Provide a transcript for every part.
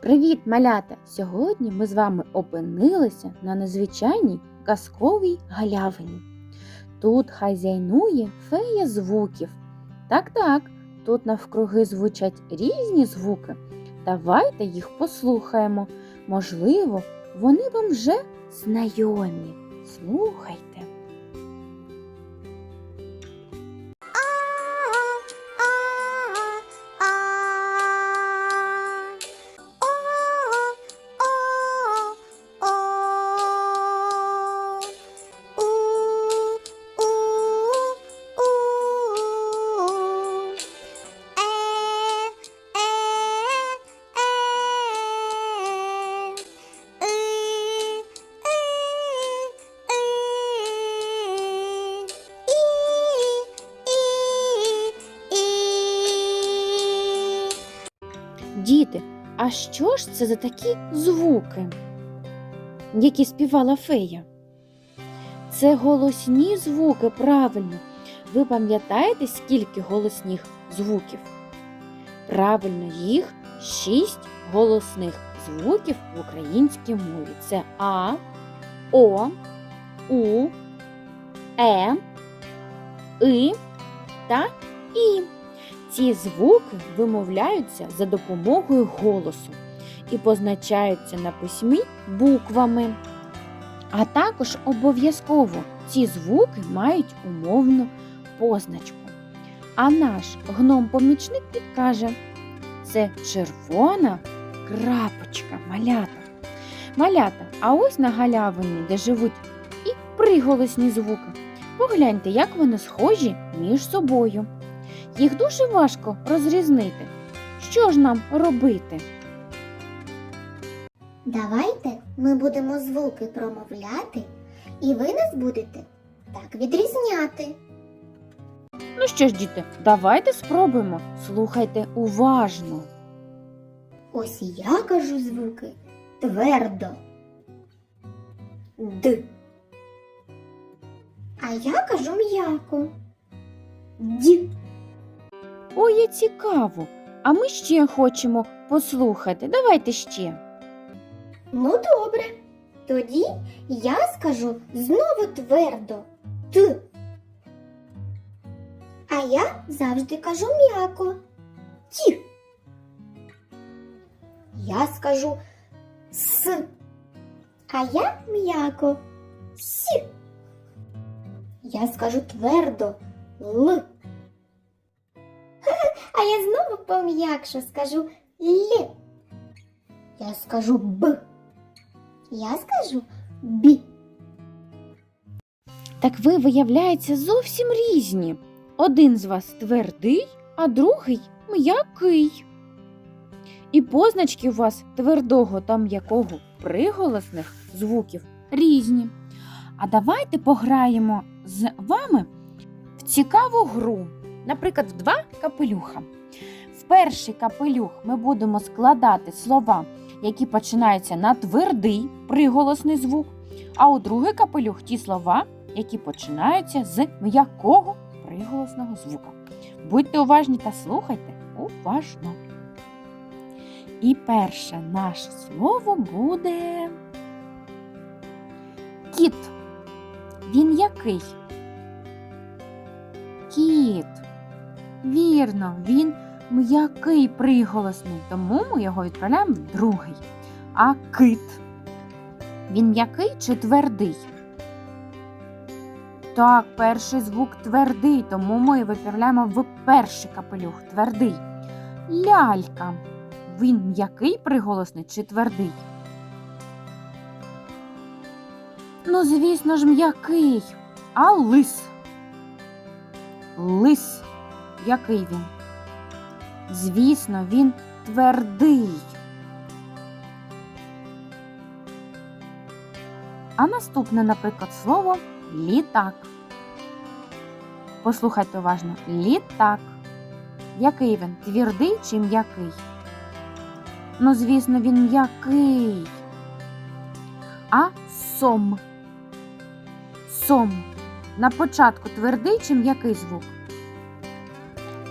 Привіт, малята! Сьогодні ми з вами опинилися на незвичайній казковій галявині. Тут хазяйнує фея звуків. Так, так, тут навкруги звучать різні звуки. Давайте їх послухаємо. Можливо, вони вам вже знайомі. Слухайте. А що ж це за такі звуки, які співала фея? Це голосні звуки, правильно. Ви пам'ятаєте, скільки голосних звуків? Правильно, їх шість голосних звуків в українській мові. Це А, О, У, Е, И та І. Ці звуки вимовляються за допомогою голосу і позначаються на письмі буквами. А також обов'язково ці звуки мають умовну позначку. А наш гном-помічник підкаже: це червона крапочка малята. Малята, а ось на галявині, де живуть і приголосні звуки. Погляньте, як вони схожі між собою. Їх дуже важко розрізнити. Що ж нам робити? Давайте ми будемо звуки промовляти, і ви нас будете так відрізняти. Ну що ж, діти, давайте спробуємо. Слухайте уважно. Ось я кажу звуки твердо. Д. А я кажу м'яко. Д. Ой, як цікаво. А ми ще хочемо послухати. Давайте ще. Ну добре. Тоді я скажу знову твердо Т. А я завжди кажу м'яко. Ті. Я скажу с. А я м'яко. Сі. Я скажу твердо Л. А я знову пом'якше скажу Л. Я скажу Б. Я скажу бі. Так ви, виявляється, зовсім різні. Один з вас твердий, а другий м'який. І позначки у вас твердого та м'якого приголосних звуків різні. А давайте пограємо з вами в цікаву гру, наприклад, в два капелюха. В перший капелюх ми будемо складати слова, які починаються на твердий приголосний звук, а у другий капелюх ті слова, які починаються з м'якого приголосного звука. Будьте уважні та слухайте уважно. І перше наше слово буде кіт. Він який? Кіт. Вірно, він м'який приголосний, тому ми його відправляємо в другий. А кит. Він м'який чи твердий? Так, перший звук твердий, тому ми відправляємо в перший капелюх твердий. Лялька. Він м'який приголосний чи твердий? Ну, звісно ж, м'який. А лис. Лис. Який він? Звісно, він твердий. А наступне, наприклад, слово літак. Послухайте уважно. Літак. Який він? Твердий чи м'який? Ну, звісно, він м'який. А сом. Сом. На початку твердий чи м'який звук?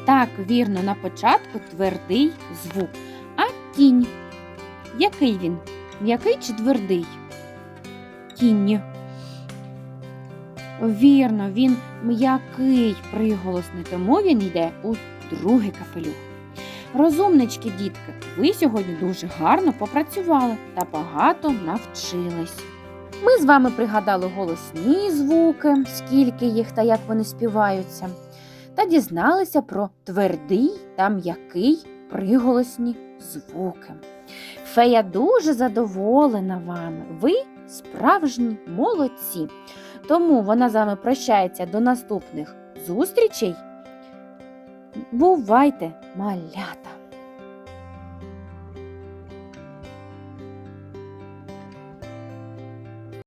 Так, вірно, на початку твердий звук. А кінь. Який він? М'який чи твердий? Кінні. Вірно, він м'який приголосний, тому він йде у другий капелюх. Розумнички, дітки, ви сьогодні дуже гарно попрацювали та багато навчились. Ми з вами пригадали голосні звуки, скільки їх та як вони співаються, та дізналися про твердий та м'який приголосні звуки. Фея дуже задоволена вами. Ви справжні молодці. Тому вона з вами прощається до наступних зустрічей. Бувайте, малята!